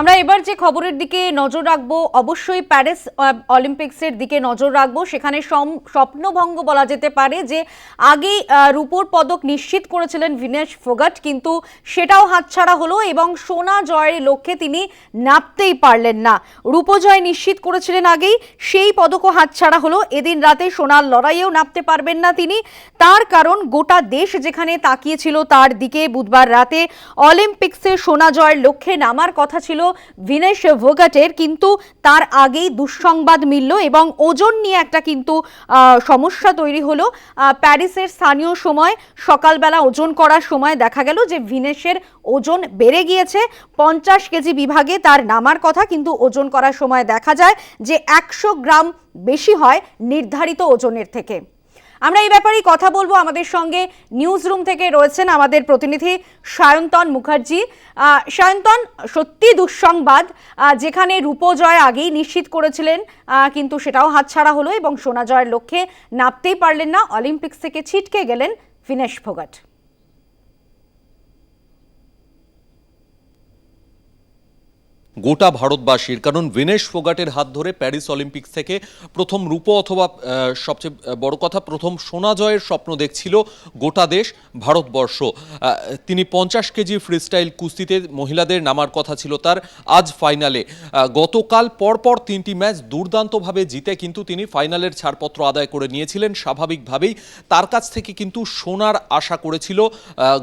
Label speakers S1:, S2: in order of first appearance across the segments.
S1: আমরা এবার যে খবরের দিকে নজর রাখব অবশ্যই প্যারিস অলিম্পিক্সের দিকে নজর রাখব। সেখানে স্বপ্নভঙ্গ বলা যেতে পারে যে আহ, রূপোর পদক নিশ্চিত করেছিলেন ভিনেশ ফোগাট কিন্তু সেটাও হাতছাড়া হলো এবং সোনা জয়ের লক্ষ্যে তিনি নাপতেই পারলেন না। রূপো জয় নিশ্চিত করেছিলেন আগেই সেই পদকও হাতছাড়া হলো। এদিন রাতে সোনার লড়াইয়েও নাপতে পারবেন না তিনি। তার কারণ গোটা দেশ যেখানে তাকিয়েছিল তার দিকে বুধবার রাতে অলিম্পিক্সে সোনা জয়ের লক্ষ্যে নামার কথা ছিল ভিনেশ ভোগাটের, কিন্তু তার আগেই দুঃসংবাদ মিলল এবং ওজন নিয়ে একটা কিন্তু সমস্যা তৈরি হলো। প্যারিসের স্থানীয় সময়, সকালবেলা ওজন করার সময় দেখা গেল যে ভিনেশের ওজন বেড়ে গিয়েছে। পঞ্চাশ কেজি বিভাগে তার নামার কথা, কিন্তু ওজন করার সময় দেখা যায় যে একশো গ্রাম বেশি হয় নির্ধারিত ওজনের থেকে। আমরা এই ব্যাপারেই কথা বলব। আমাদের সঙ্গে নিউজ রুম থেকে রয়েছেন আমাদের প্রতিনিধি সায়ন্তন মুখার্জি। সায়ন্তন সত্যি দুঃসংবাদ যেখানে রূপজয় আগেই নিশ্চিত করেছিলেন কিন্তু সেটাও হাতছাড়া হলো এবং সোনা জয়ের লক্ষ্যে নাপতেই পারলেন না। অলিম্পিক্স থেকে ছিটকে গেলেন ফিনেশ ফোগাট
S2: গোটা ভারতবাসীর, কারণ ভিনেশ ফোগাটের হাত ধরে প্যারিস অলিম্পিক্স থেকে প্রথম রূপো অথবা সবচেয়ে বড় কথা, প্রথম সোনা জয়ের স্বপ্ন দেখছিল গোটা দেশ, ভারতবর্ষ। তিনি পঞ্চাশ কেজি ফ্রিস্টাইল কুস্তিতে মহিলাদের নামার কথা ছিল তার আজ ফাইনালে। গতকাল পরপর তিনটি ম্যাচ দুর্দান্তভাবে জিতে কিন্তু তিনি ফাইনালের ছাড়পত্র আদায় করে নিয়েছিলেন স্বাভাবিকভাবেই। তার কাছ থেকে কিন্তু সোনার আশা করেছিল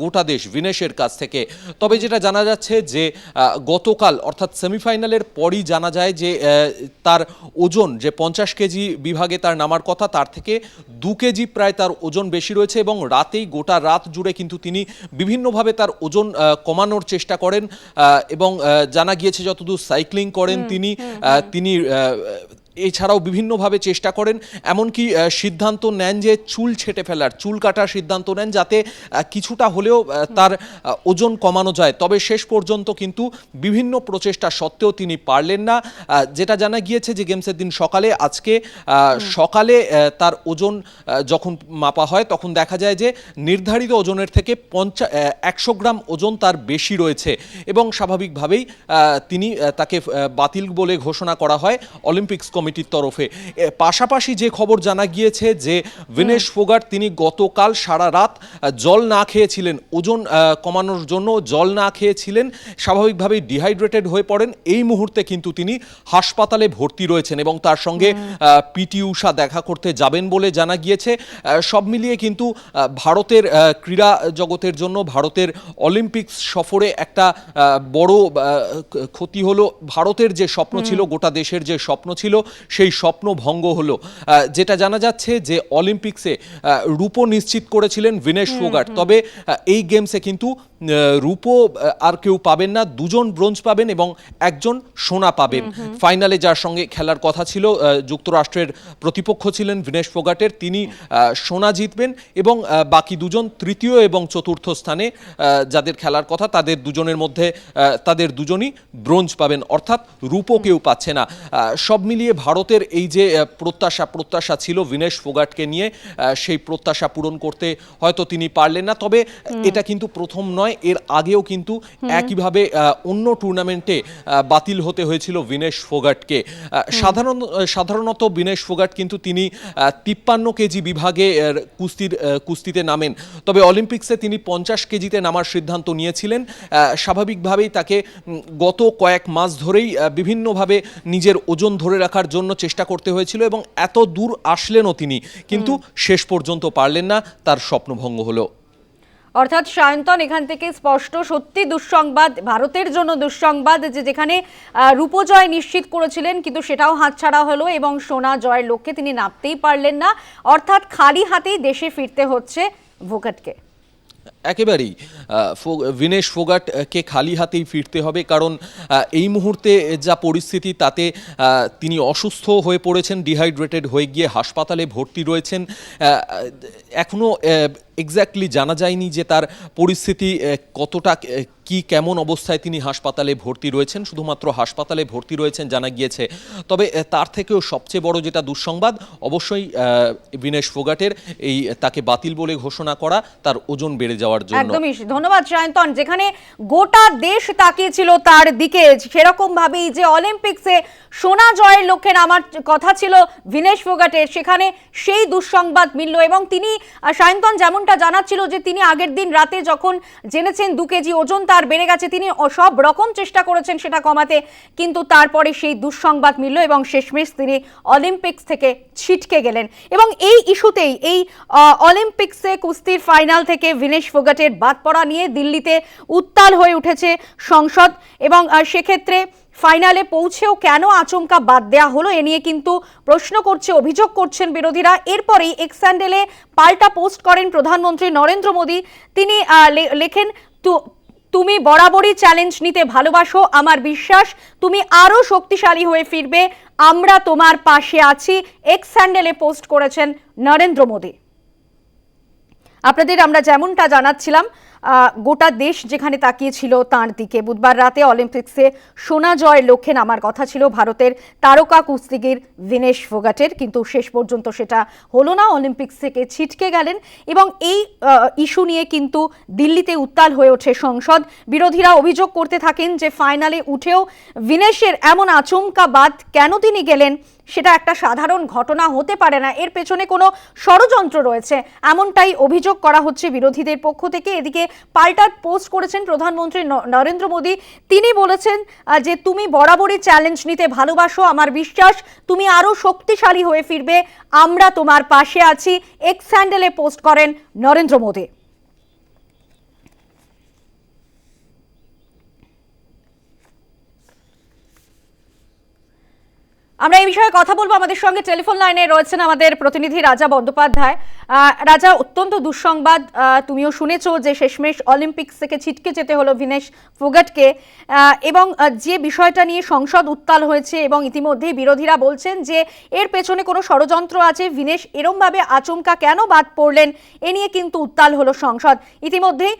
S2: গোটা দেশ ভিনেশের কাছ থেকে। তবে যেটা জানা যাচ্ছে যে গতকাল, অর্থাৎ সেমিফাইনালের পরই জানা যায় যে তার ওজন যে পঞ্চাশ কেজি বিভাগে তার নামার কথা তার থেকে দু কেজি প্রায় তার ওজন বেশি রয়েছে এবং রাতেই গোটা রাত জুড়ে কিন্তু তিনি বিভিন্নভাবে তার ওজন কমানোর চেষ্টা করেন এবং জানা গিয়েছে যতদূর সাইক্লিং করেন তিনি তিনি এছাড়াও বিভিন্নভাবে চেষ্টা করেন এমনকি সিদ্ধান্ত নেন যে চুল ছেটে ফেলার চুল কাটার সিদ্ধান্ত নেন যাতে কিছুটা হলেও তার ওজন কমানো যায়। তবে শেষ পর্যন্ত কিন্তু বিভিন্ন প্রচেষ্টা সত্ত্বেও তিনি পারলেন না যেটা জানা গিয়েছে যে গেমসের দিন সকালে আজকে সকালে তার ওজন যখন মাপা হয় তখন দেখা যায় যে নির্ধারিত ওজনের থেকে পঞ্চা একশো গ্রাম ওজন তার বেশি রয়েছে। এবং স্বাভাবিকভাবেই তিনি তাকে বাতিল বলে ঘোষণা করা হয়। অলিম্পিক্স কমিটির তরফে। পাশাপাশি যে খবর জানা গিয়েছে যে ভিনেশ ফোগাট তিনি গতকাল সারা রাত জল না খেয়েছিলেন। ওজন কমানোর জন্য জল না খেয়েছিলেন। স্বাভাবিকভাবেই ডিহাইড্রেটেড হয়ে পড়েন। এই মুহূর্তে কিন্তু তিনি হাসপাতালে ভর্তি রয়েছেন এবং তার সঙ্গে পিটি উষা দেখা করতে যাবেন বলে জানা গিয়েছে। সব মিলিয়ে কিন্তু ভারতের ক্রীড়া জগতের জন্য ভারতের অলিম্পিক্স সফরে একটা বড় ক্ষতি হলো। ভারতের যে স্বপ্ন ছিল গোটা দেশের যে স্বপ্ন ছিল সেই স্বপ্ন ভঙ্গ হলো। যেটা জানা যাচ্ছে যে অলিম্পিক্সে রূপো নিশ্চিত করেছিলেন ভিনেশ ফোগাট। তবে এই গেমসে কিন্তু রূপো আর কেউ পাবেন না। দুজন ব্রোঞ্জ পাবেন এবং একজন সোনা পাবেন। ফাইনালে যার সঙ্গে খেলার কথা ছিল যুক্তরাষ্ট্রের প্রতিপক্ষ ছিলেন ভিনেশ ফোগাটের। তিনি সোনা জিতবেন এবং বাকি দুজন তৃতীয় এবং চতুর্থ স্থানে যাদের খেলার কথা তাদের দুজনের মধ্যে তাদের দুজনই ব্রোঞ্জ পাবেন। অর্থাৎ রূপো কেউ পাচ্ছে না। সব মিলিয়ে ভারতের এই যে প্রত্যাশা প্রত্যাশা ছিল ভিনেশ ফোগাটকে নিয়ে সেই প্রত্যাশা পূরণ করতে হয়তো তিনি পারলেন না। তবে এটা কিন্তু প্রথম নয় এর আগেও কিন্তু একইভাবে অন্য টুর্নামেন্টে বাতিল হতে হয়েছিল ভিনেশ ফোগাটকে। সাধারণ সাধারণত ভিনেশ ফোগাট কিন্তু তিনি তিপ্পান্ন কেজি বিভাগে কুস্তির কুস্তিতে নামেন। তবে অলিম্পিক্সে তিনি পঞ্চাশ কেজিতে নামার সিদ্ধান্ত নিয়েছিলেন। স্বাভাবিকভাবেই তাকে গত কয়েক মাস ধরেই বিভিন্নভাবে নিজের ওজন ধরে রাখার জন্য চেষ্টা করতে হয়েছিল এবং এত দূর আসলেনও তিনি। কিন্তু শেষ পর্যন্ত পারলেন না তার স্বপ্নভঙ্গ হলো।
S1: অর্থাৎ সায়ন্তন এখান থেকে স্পষ্ট সত্যি দুঃসংবাদ ভারতের জন্য দুঃসংবাদ যে যেখানে রূপজয় নিশ্চিত করেছিলেন কিন্তু সেটাও হাতছাড়া হলো এবং সোনা জয়ের লক্ষ্যে তিনি নামতেই পারলেন না। অর্থাৎ খালি হাতেই দেশে ফিরতে হচ্ছে ভোকাটকে।
S2: একেবারেই ভিনেশ ফোগাটকে খালি হাতেই ফিরতে হবে, কারণ এই মুহূর্তে যা পরিস্থিতি তাতে তিনি অসুস্থ হয়ে পড়েছেন, ডিহাইড্রেটেড হয়ে গিয়ে হাসপাতালে ভর্তি রয়েছেন এখনও এখনও এক্স্যাক্টলি জানা যায়নি যে তার পরিস্থিতি কতটা কি, কেমন অবস্থায় তিনি হাসপাতালে ভর্তি রয়েছেন। শুধুমাত্র হাসপাতালে ভর্তি রয়েছেন জানা গিয়েছে। তবে তার থেকেও সবচেয়ে বড় যেটা দুঃসংবাদ, অবশ্যই বিনেশ ফোগাটের এই তাকে বাতিল বলে ঘোষণা করা তার ওজন বেড়ে যাওয়ার জন্য।
S1: একদমই। ধন্যবাদ, সায়ন্তন। যেখানে গোটা দেশ তাকিয়েছিল তার দিকে সেরকম ভাবেই যে অলিম্পিক্সে সোনা জয়ের লক্ষ্যে নামার কথা ছিল ভিনেশ ফোগাটের, সেখানে সেই দুঃসংবাদ মিলল এবং তিনি সায়ন্তন যেমনটা জানাচ্ছিল যে তিনি আগের দিন রাতে যখন জেনেছেন দু কেজি ওজন তার বেড়ে গেছে, তিনি সব রকম চেষ্টা করেছেন সেটা কমাতে, কিন্তু তারপরে সেই দুঃসংবাদ মিলল এবং শেষমেশ তিনি অলিম্পিক্স থেকে ছিটকে গেলেন। এবং এই ইস্যুতেই, এই অলিম্পিক্সে কুস্তির ফাইনাল থেকে ভিনেশ ফোগাটের বাদ পড়া নিয়ে দিল্লিতে উত্তাল হয়ে উঠেছে সংসদ এবং সেক্ষেত্রে ফাইনালে পৌঁছেও কেন আচমকা বাদ দেয়া হলো এ নিয়ে কিন্তু প্রশ্ন করছে, অভিযোগ করছেন বিরোধীরা। এরপরেই এক্স স্যান্ডেলে পাল্টা পোস্ট করেন প্রধানমন্ত্রী নরেন্দ্র মোদী। তিনি লেখেন, তু- তুমি বরাবরই চ্যালেঞ্জ নিতে ভালোবাসো, আমার বিশ্বাস। তুমি আরও শক্তিশালী হয়ে ফিরবে। আমরা তোমার পাশে আছি। এক্স স্যান্ডেলে পোস্ট করেছেন নরেন্দ্র মোদী। আপনাদের আমরা যেমনটা জানাচ্ছিলাম গোটা দেশ যেখানে তাকিয়েছিল তার দিকে। বুধবার রাতে অলিম্পিক্সে সোনা জয়ের লক্ষ্যে নামার কথা ছিল ভারতের তারকা কুস্তিগির ভিনেশ ফোগাটের, কিন্তু শেষ পর্যন্ত সেটা হলো না। অলিম্পিক্স থেকে ছিটকে গেলেন এবং এই ইস্যু নিয়ে কিন্তু দিল্লিতে উত্তাল হয়ে ওঠে সংসদ। বিরোধীরা অভিযোগ করতে থাকেন যে ফাইনালে উঠেও ভিনেশের এমন আচমকা বাদ কেন তিনি গেলেন সেটা একটা সাধারণ ঘটনা হতে পারে না। এর পেছনে কোনো ষড়যন্ত্র রয়েছে। এমনটাই অভিযোগ করা হচ্ছে বিরোধীদের পক্ষ থেকে। এদিকে পাল্টা পোস্ট করেছেন প্রধানমন্ত্রী নরেন্দ্র মোদী। তিনি বলেছেন যে তুমি বরাবরই চ্যালেঞ্জ নিতে ভালোবাসো, আমার বিশ্বাস। তুমি আরও শক্তিশালী হয়ে ফিরবে। আমরা তোমার পাশে আছি। এক্স স্যান্ডেলে পোস্ট করেন নরেন্দ্র মোদী। আমরা এই বিষয়ে কথা বলব। আমাদের সঙ্গে টেলিফোন লাইনে রয়েছেন আমাদের প্রতিনিধি রাজা বন্দ্যোপাধ্যায়। রাজা, অত্যন্ত দুঃসংবাদ। তুমিও শুনেছো যে শেষমেশ অলিম্পিক্স থেকে ছিটকে যেতে হলো ভিনেশ ফোগাটকে। এবং যে বিষয়টা নিয়ে সংসদ উত্তাল হয়েছে এবং ইতিমধ্যেই বিরোধীরা বলছেন যে এর পেছনে কোনো ষড়যন্ত্র আছে, ভিনেশ এরমভাবে আচমকা কেন বাদ পড়লেন, এ নিয়ে কিন্তু উত্তাল হলো সংসদ। ইতিমধ্যেই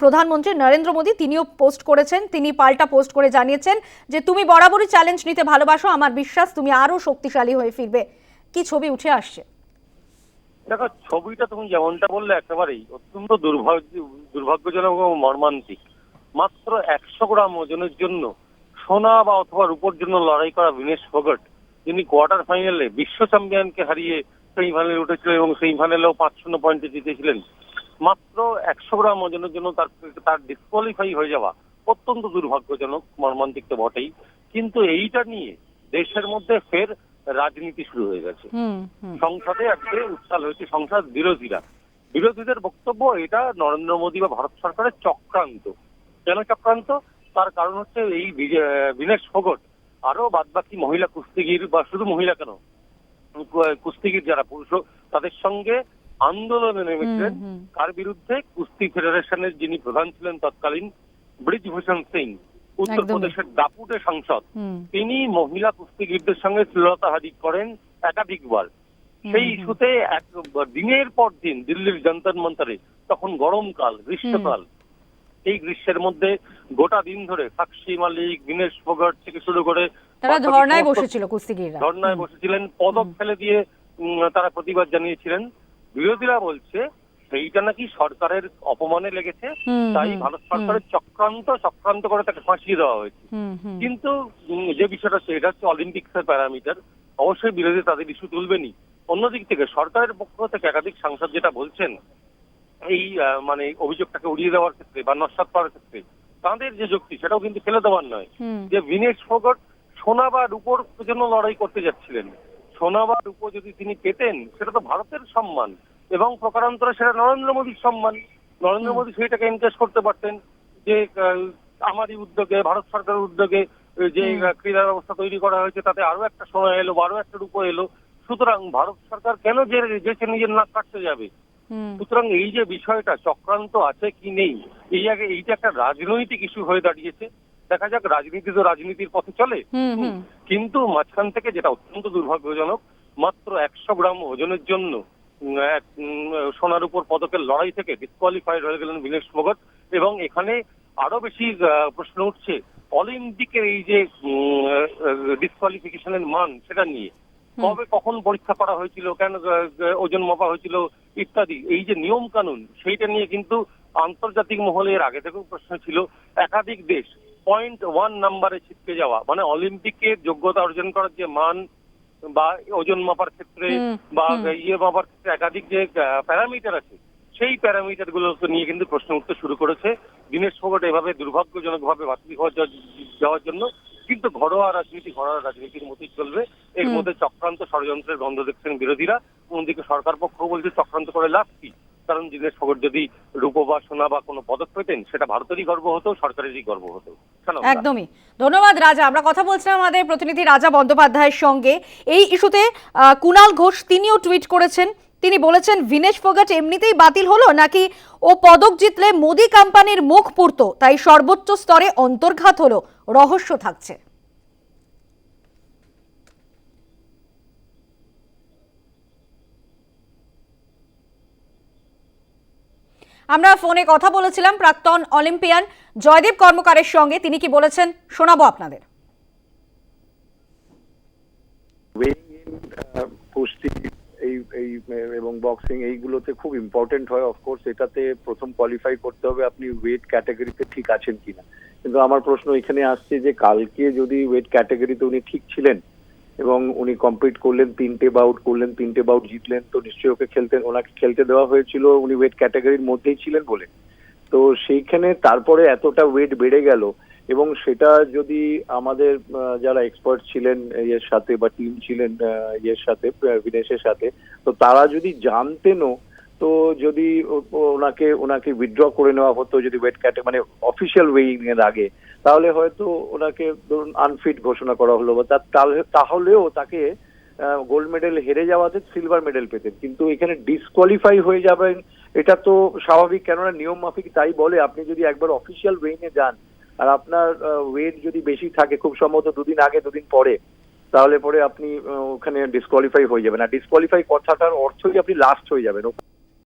S1: প্রধানমন্ত্রী নরেন্দ্র মোদী তিনিও পোস্ট করেছেন, তিনি পাল্টা পোস্ট করে জানিয়েছেন যে, তুমি বরাবরই চ্যালেঞ্জ নিতে ভালোবাসো, আমার বিশ্বাস, তুমি আরও শক্তিশালী হয়ে ফিরবে। কি ছবি উঠে আসছে?
S3: দেখো, ছবিটা তুমি যেমনটা বললে, একেবারেই অত্যন্ত দুর্ভাগ্য দুর্ভাগ্যজনক এবং মর্মান্তিক। মাত্র একশো গ্রাম ওজনের জন্য সোনা বা অথবা রূপোর জন্য লড়াই করা বিনেশ ফোগট, যিনি কোয়ার্টার ফাইনালে বিশ্ব চ্যাম্পিয়নকে হারিয়ে সেমিফাইনালে উঠেছিলেন এবং সেমিফাইনালেও পাঁচ শূন্য পয়েন্টে জিতেছিলেন। মাত্র একশো গ্রাম ওজনের জন্য তার তার ডিসকোয়ালিফাই হয়ে যাওয়া অত্যন্ত দুর্ভাগ্যজনক, মর্মান্তিক তো বটেই। কিন্তু এইটা নিয়ে দেশের মধ্যে ফের রাজনীতি শুরু হয়ে গেছে। সংসদে আজকে উত্তাল হয়েছে সংসদ বিরোধীরা। বিরোধীদের বক্তব্য এটা নরেন্দ্র মোদী বা ভারত সরকারের চক্রান্ত। কেন চক্রান্ত? তার কারণ হচ্ছে এই বিনেশ ফোগট আরও বাদবাকি মহিলা কুস্তিগির বা শুধু মহিলা কেন? কুস্তিগির যারা পুরুষ তাদের সঙ্গে আন্দোলনে নেমেছিলেন। কার বিরুদ্ধে? কুস্তি ফেডারেশনের যিনি প্রধান ছিলেন তৎকালীন ব্রিজভূষণ সিং। উত্তরপ্রদেশের দাপুটে সাংসদ তিনি মহিলা কুস্তিগীরদের সঙ্গে শ্লীলতাহারি করেন একাধিকবার সেই ইস্যুতে এক দিনের পর দিন দিল্লির যন্তর মন্তরে তখন গরমকাল গ্রীষ্মকাল এই গ্রীষ্মের মধ্যে গোটা দিন ধরে সাক্ষী মালিক দীনেশ ফোগট থেকে শুরু করে
S1: তারা ধর্নায় বসেছিল কুস্তিগিররা।
S3: ধর্নায় বসেছিলেন পদক ফেলে দিয়ে তারা প্রতিবাদ জানিয়েছিলেন। বিরোধীরা বলছে সেইটা নাকি সরকারের অপমানে লেগেছে। তাই ভারত সরকারের চক্রান্ত চক্রান্ত করে তাকে ফাঁসিয়ে দেওয়া হয়েছে। কিন্তু যে বিষয়টা হচ্ছে এটা হচ্ছে অলিম্পিক্সের প্যারামিটার অবশ্যই বিরোধী তাদের ইস্যু তুলবেনই। অন্যদিক থেকে সরকারের পক্ষ থেকে একাধিক সাংসদ যেটা বলছেন এই মানে অভিযোগটাকে উড়িয়ে দেওয়ার ক্ষেত্রে বা নস্বাত করার ক্ষেত্রে তাদের যে যুক্তি সেটাও কিন্তু ফেলে দেওয়ার নয়। যে বিনেশ ফোগট সোনা বা রূপোর জন্য লড়াই করতে যাচ্ছিলেন। সোনা বা রূপো যদি তিনি পেতেন সেটা তো ভারতের সম্মান। এবং প্রকারান্তরে সেটা নরেন্দ্র মোদীর সম্মান। নরেন্দ্র মোদী সেইটাকে এনকারেজ করতে পারতেন যে আমারই উদ্যোগে ভারত সরকারের উদ্যোগে যে ক্রীড়া ব্যবস্থা তৈরি করা হয়েছে তাতে আরও একটা সময় এলো আরও একটা রূপ এলো। সুতরাং ভারত সরকার কেন যে যেচে নিজের নাক কাটতে যাবে? সুতরাং এই যে বিষয়টা চক্রান্ত আছে কি নেই এই আগে এইটা একটা রাজনৈতিক ইস্যু হয়ে দাঁড়িয়েছে। দেখা যাক রাজনীতি তো রাজনীতির পথে চলে। কিন্তু মাঝখান থেকে যেটা অত্যন্ত দুর্ভাগ্যজনক মাত্র একশো গ্রাম ওজনের জন্য সোনার উপর পদকের লড়াই থেকে ডিসকোয়ালিফাইড হয়ে গেলেন বিনেশ ফোগট এবং এখানে আরও বেশি প্রশ্ন উঠছে অলিম্পিকের এই যে ডিসকোয়ালিফিকেশনের মান সেটা নিয়ে। কবে কখন পরীক্ষা করা হয়েছিল কেন ওজন মাপা হয়েছিল ইত্যাদি। এই যে নিয়ম কানুন সেইটা নিয়ে কিন্তু আন্তর্জাতিক মহলে এর আগে থেকেও প্রশ্ন ছিল। একাধিক দেশ পয়েন্ট ওয়ান নাম্বারে ছিটকে যাওয়া মানে অলিম্পিকে যোগ্যতা অর্জন করার যে মান বা ওজন মাপার ক্ষেত্রে বা ইয়ে মাপার ক্ষেত্রে একাধিক যে প্যারামিটার আছে সেই প্যারামিটারগুলো নিয়ে কিন্তু প্রশ্ন উঠতে শুরু করেছে। দিনের সময়টা এভাবে দুর্ভাগ্যজনক ভাবে বাতিল যাওয়ার জন্য কিন্তু ঘরোয়া রাজনীতি ঘরোয়া রাজনীতির মতোই চলবে। এর মধ্যে চক্রান্ত ষড়যন্ত্রের গন্ধ দেখছেন বিরোধীরা। অন্যদিকে সরকার পক্ষ বলছে চক্রান্ত করে লাভ কি? কারণ দীনেশ ফোগট যদি রূপ বা সোনা বা কোনো পদক পেতেন, সেটা ভারতেরই গর্ব হতো, সরকারেরই গর্ব হতো।
S1: একদমই। ধন্যবাদ, রাজা। আমরা কথা বলছিলাম আমাদের প্রতিনিধি রাজা বন্দ্যোপাধ্যায়ের সঙ্গে। এই ইস্যুতে কুণাল ঘোষ, তিনিও টুইট করেছেন। তিনি বলেছেন, ভিনেশ ফোগাট এমনিতেই বাতিল হলো, নাকি ও পদক জিতলে মোদি কোম্পানির মুখ পুড়ত, তাই সর্বোচ্চ স্তরে অন্তর্ঘাত হলো। রহস্য থাকছে। আমরা ফোনে কথা বলেছিলাম প্রাক্তন অলিম্পিয়ান জয়দেব কর্মকারের সঙ্গে। তিনি কি বলেছেন? শোনাবো আপনাদের।
S4: কুস্তি এই এই, এবং বক্সিং এইগুলোতে খুব ইম্পর্টেন্ট হয় অফকোর্স এটাতে প্রথম কোয়ালিফাই করতে হবে আপনি ওয়েট ক্যাটাগরিতে ঠিক আছেন কিনা। কিন্তু আমার প্রশ্ন এখানে আসছে যে, কালকে যদি ওয়েট ক্যাটাগরিতে উনি ঠিক ছিলেন এবং উনি কমপ্লিট করলেন তিনটে বাউট করলেন তিনটে বাউট জিতলেন। তো নিশ্চয়ই ওকে খেলতেন ওনাকে খেলতে দেওয়া হয়েছিল। উনি ওয়েট ক্যাটাগরির মধ্যেই ছিলেন বলে। তো সেইখানে তারপরে এতটা ওয়েট বেড়ে গেল এবং সেটা যদি আমাদের যারা এক্সপার্ট ছিলেন ইয়ের সাথে বা টিম ছিলেন ইয়ের সাথে বিনেশের সাথে, তো তারা যদি জানতেনও তো যদি ওনাকে ওনাকে উইথড্র করে নেওয়া হতো, যদি ওয়েট ক্যাটে মানে অফিসিয়াল ওয়েইং এর আগে, তাহলে হয়তো ওনাকে ধরুন আনফিট ঘোষণা করা হলো বা তাহলেও তাকে গোল্ড মেডেল হেরে যাওয়াতে সিলভার মেডেল পেতেন। কিন্তু এখানে ডিসকোয়ালিফাই হয়ে যাবেন, এটা তো স্বাভাবিক, কেননা নিয়ম মাফিক তাই বলে, আপনি যদি একবার অফিসিয়াল ওয়েইংয়ে যান, আর আপনার ওয়েট যদি বেশি থাকে, খুব সম্ভবত দুদিন আগে, দুদিন পরে, তাহলে পরে আপনি ওখানে ডিসকোয়ালিফাই হয়ে যাবেন। আর ডিসকোয়ালিফাই কথাটার অর্থই আপনি লাস্ট হয়ে যাবেন।